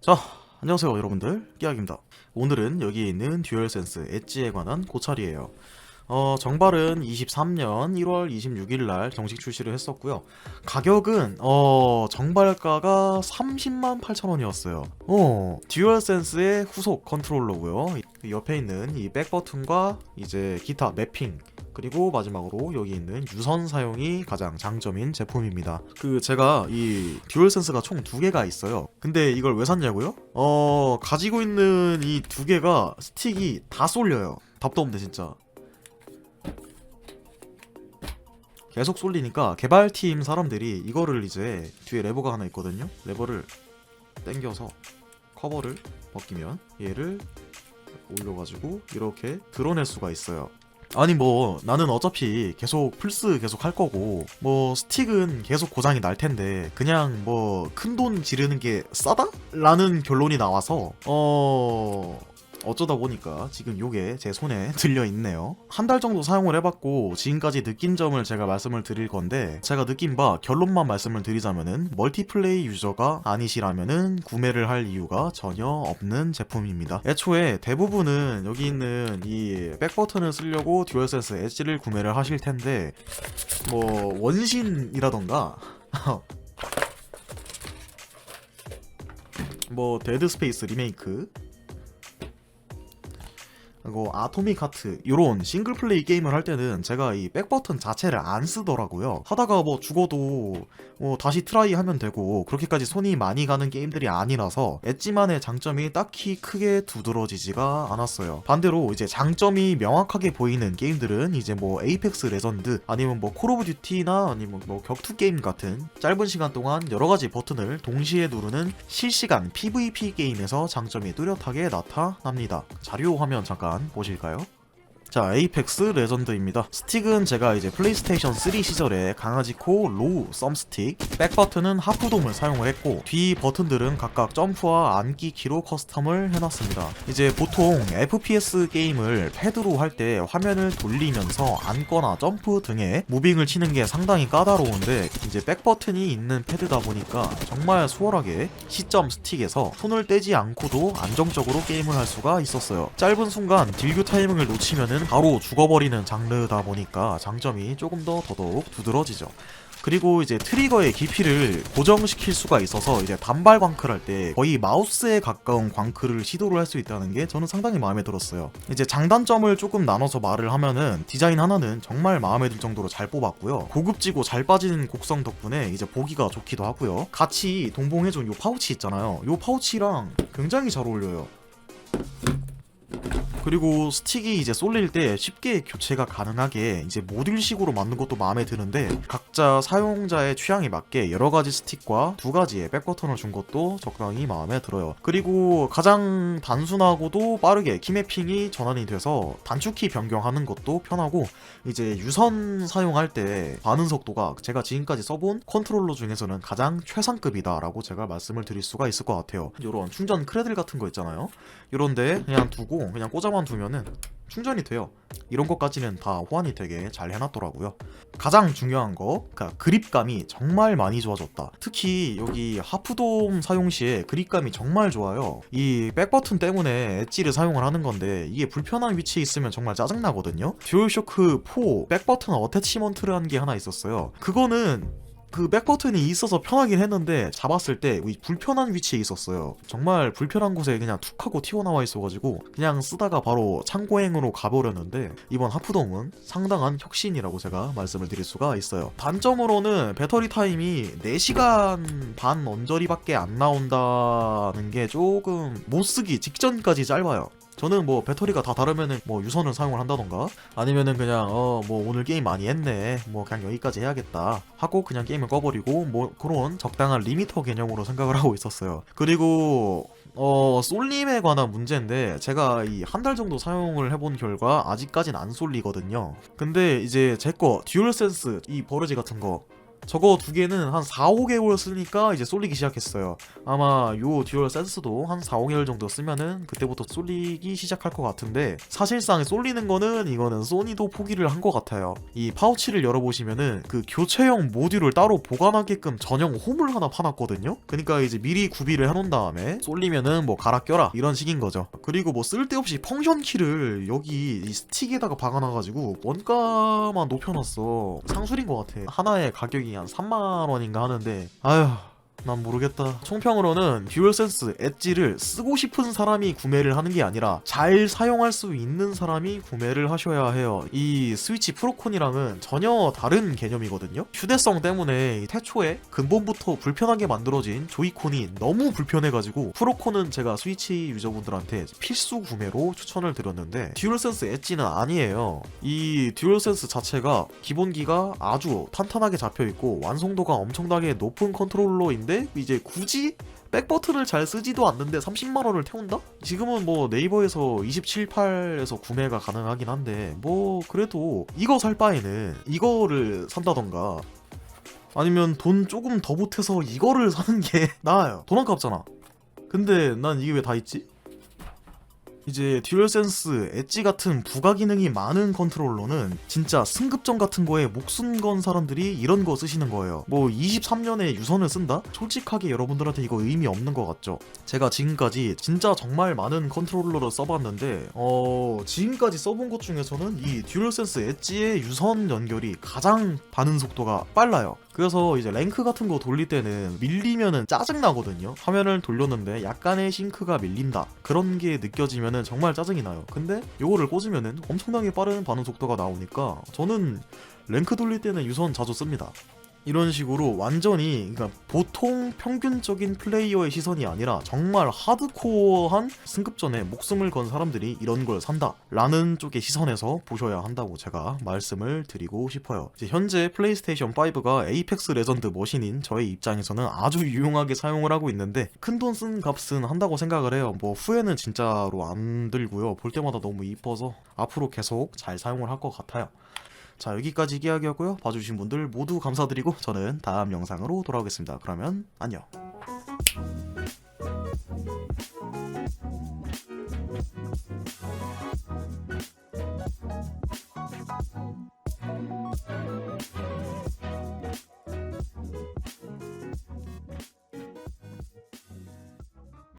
자, 안녕하세요 여러분들 끼약입니다. 오늘은 여기 있는 듀얼센스 엣지에 관한 고찰이에요. 어, 정발은 23년 1월 26일 날 정식 출시를 했었고요. 가격은 어, 정발가가 30만 8천 원이었어요. 어, 듀얼센스의 후속 컨트롤러고요. 이 옆에 있는 이 백버튼과 이제 기타 매핑 그리고 마지막으로 여기 있는 유선 사용이 가장 장점인 제품입니다. 그 제가 이 듀얼센스가 총 두 개가 있어요. 근데 이걸 왜 샀냐고요? 어 가지고 있는 이 두 개가 스틱이 다 쏠려요. 답도 없네 진짜. 계속 쏠리니까 개발팀 사람들이 이거를 이제 뒤에 레버가 하나 있거든요. 레버를 당겨서 커버를 벗기면 얘를 올려가지고 이렇게 드러낼 수가 있어요. 아니 뭐 나는 어차피 계속 플스 계속 할 거고 뭐 스틱은 계속 고장이 날 텐데 그냥 뭐 큰 돈 지르는 게 싸다? 라는 결론이 나와서 어 어쩌다 보니까 지금 요게 제 손에 들려 있네요. 한 달 정도 사용을 해봤고 지금까지 느낀 점을 제가 말씀을 드릴 건데 제가 느낀 바 결론만 말씀을 드리자면은 멀티플레이 유저가 아니시라면은 구매를 할 이유가 전혀 없는 제품입니다. 애초에 대부분은 여기 있는 이 백버튼을 쓰려고 듀얼센스 엣지를 구매를 하실 텐데 뭐 원신이라던가 뭐 데드 스페이스 리메이크 그리고 아토믹 하트 이런 싱글 플레이 게임을 할 때는 제가 이 백버튼 자체를 안 쓰더라고요. 하다가 뭐 죽어도 뭐 다시 트라이 하면 되고 그렇게까지 손이 많이 가는 게임들이 아니라서 엣지만의 장점이 딱히 크게 두드러지지가 않았어요. 반대로 이제 장점이 명확하게 보이는 게임들은 이제 뭐 에이펙스 레전드 아니면 뭐 콜 오브 듀티나 아니면 뭐 격투 게임 같은 짧은 시간 동안 여러 가지 버튼을 동시에 누르는 실시간 PVP 게임에서 장점이 뚜렷하게 나타납니다. 자료 화면 잠깐 보실까요? 자, 에이펙스 레전드입니다. 스틱은 제가 이제 플레이스테이션 3 시절에 강아지 코 로우 썸스틱, 백 버튼은 하프돔을 사용을 했고 뒤 버튼들은 각각 점프와 앉기 키로 커스텀을 해놨습니다. 이제 보통 FPS 게임을 패드로 할 때 화면을 돌리면서 앉거나 점프 등의 무빙을 치는 게 상당히 까다로운데 이제 백 버튼이 있는 패드다 보니까 정말 수월하게 시점 스틱에서 손을 떼지 않고도 안정적으로 게임을 할 수가 있었어요. 짧은 순간 딜교 타이밍을 놓치면은 바로 죽어버리는 장르다 보니까 장점이 조금 더 더더욱 두드러지죠. 그리고 이제 트리거의 깊이를 고정시킬 수가 있어서 이제 단발 광클 할 때 거의 마우스에 가까운 광클을 시도를 할 수 있다는 게 저는 상당히 마음에 들었어요. 이제 장단점을 조금 나눠서 말을 하면은 디자인 하나는 정말 마음에 들 정도로 잘 뽑았고요. 고급지고 잘 빠지는 곡성 덕분에 이제 보기가 좋기도 하고요. 같이 동봉해준 요 파우치 있잖아요. 요 파우치랑 굉장히 잘 어울려요. 그리고 스틱이 이제 쏠릴 때 쉽게 교체가 가능하게 이제 모듈식으로 만든 것도 마음에 드는데 각자 사용자의 취향에 맞게 여러 가지 스틱과 두 가지의 백버튼을 준 것도 적당히 마음에 들어요. 그리고 가장 단순하고도 빠르게 키매핑이 전환이 돼서 단축키 변경하는 것도 편하고 이제 유선 사용할 때 반응 속도가 제가 지금까지 써본 컨트롤러 중에서는 가장 최상급이다 라고 제가 말씀을 드릴 수가 있을 것 같아요. 이런 충전 크레들 같은 거 있잖아요. 이런데 그냥 두고 그냥 꽂아만 두면은 충전이 돼요. 이런 것까지는 다 호환이 되게 잘 해놨더라고요. 가장 중요한 거, 그러니까 그립감이 정말 많이 좋아졌다. 특히 여기 하프돔 사용 시에 그립감이 정말 좋아요. 이 백버튼 때문에 엣지를 사용을 하는 건데 이게 불편한 위치에 있으면 정말 짜증나거든요. 듀얼쇼크 4 백버튼 어태치먼트를 한게 하나 있었어요. 그거는 그 백버튼이 있어서 편하긴 했는데 잡았을 때이 불편한 위치에 있었어요. 정말 불편한 곳에 그냥 툭 하고 튀어나와 있어가지고 그냥 쓰다가 바로 창고행으로 가버렸는데 이번 하프돔은 상당한 혁신이라고 제가 말씀을 드릴 수가 있어요. 단점으로는 배터리 타임이 4시간 반 언저리밖에 안 나온다는 게 조금 못 쓰기 직전까지 짧아요. 저는 뭐 배터리가 다 다르면은 뭐 유선을 사용을 한다던가 아니면은 그냥 어 뭐 오늘 게임 많이 했네 뭐 그냥 여기까지 해야겠다 하고 그냥 게임을 꺼버리고 뭐 그런 적당한 리미터 개념으로 생각을 하고 있었어요. 그리고 어 쏠림에 관한 문제인데 제가 이 한 달 정도 사용을 해본 결과 아직까진 안 쏠리거든요. 근데 이제 제 거 듀얼센스 이 버러지 같은 거 저거 두 개는 한 4, 5개월 쓰니까 이제 쏠리기 시작했어요. 아마 요 듀얼 센스도 한 4, 5개월 정도 쓰면은 그때부터 쏠리기 시작할 것 같은데 사실상 쏠리는 거는 이거는 소니도 포기를 한 것 같아요. 이 파우치를 열어보시면은 그 교체형 모듈을 따로 보관하게끔 전용 홈을 하나 파놨거든요. 그러니까 이제 미리 구비를 해놓은 다음에 쏠리면은 뭐 갈아 껴라 이런 식인 거죠. 그리고 뭐 쓸데없이 펑션 키를 여기 이 스틱에다가 박아놔가지고 원가만 높여놨어. 상술인 것 같아. 하나에 가격이 한 3만 원인가 하는데 아휴. 난 모르겠다. 총평으로는 듀얼센스 엣지를 쓰고 싶은 사람이 구매를 하는 게 아니라 잘 사용할 수 있는 사람이 구매를 하셔야 해요. 이 스위치 프로콘이랑은 전혀 다른 개념이거든요. 휴대성 때문에 이 태초에 근본부터 불편하게 만들어진 조이콘이 너무 불편해가지고 프로콘은 제가 스위치 유저분들한테 필수 구매로 추천을 드렸는데 듀얼센스 엣지는 아니에요. 이 듀얼센스 자체가 기본기가 아주 탄탄하게 잡혀있고 완성도가 엄청나게 높은 컨트롤러인 데 이제 굳이 백버튼을 잘 쓰지도 않는데 30만원을 태운다? 지금은 뭐 네이버에서 278에서 구매가 가능하긴 한데 뭐 그래도 이거 살 바에는 이거를 산다던가 아니면 돈 조금 더 보태서 이거를 사는 게 나아요 돈 아깝잖아 근데 난 이게 왜 다 있지? 이제 듀얼센스 엣지 같은 부가 기능이 많은 컨트롤러는 진짜 승급전 같은 거에 목숨 건 사람들이 이런 거 쓰시는 거예요. 뭐 23년에 유선을 쓴다? 솔직하게 여러분들한테 이거 의미 없는 것 같죠? 제가 지금까지 진짜 정말 많은 컨트롤러를 써봤는데 어 지금까지 써본 것 중에서는 이 듀얼센스 엣지의 유선 연결이 가장 반응 속도가 빨라요. 그래서 이제 랭크 같은 거 돌릴 때는 밀리면은 짜증 나거든요. 화면을 돌렸는데 약간의 싱크가 밀린다. 그런 게 느껴지면은 정말 짜증이 나요. 근데 요거를 꽂으면은 엄청나게 빠른 반응 속도가 나오니까 저는 랭크 돌릴 때는 유선 자주 씁니다. 이런 식으로 완전히 그러니까 보통 평균적인 플레이어의 시선이 아니라 정말 하드코어한 승급전에 목숨을 건 사람들이 이런 걸 산다 라는 쪽의 시선에서 보셔야 한다고 제가 말씀을 드리고 싶어요. 현재 플레이스테이션 5가 에이펙스 레전드 머신인 저의 입장에서는 아주 유용하게 사용을 하고 있는데 큰 돈 쓴 값은 한다고 생각을 해요. 뭐 후회는 진짜로 안 들고요. 볼 때마다 너무 이뻐서 앞으로 계속 잘 사용을 할 것 같아요. 자 여기까지 이야기하고요. 봐주신 분들 모두 감사드리고 저는 다음 영상으로 돌아오겠습니다. 그러면 안녕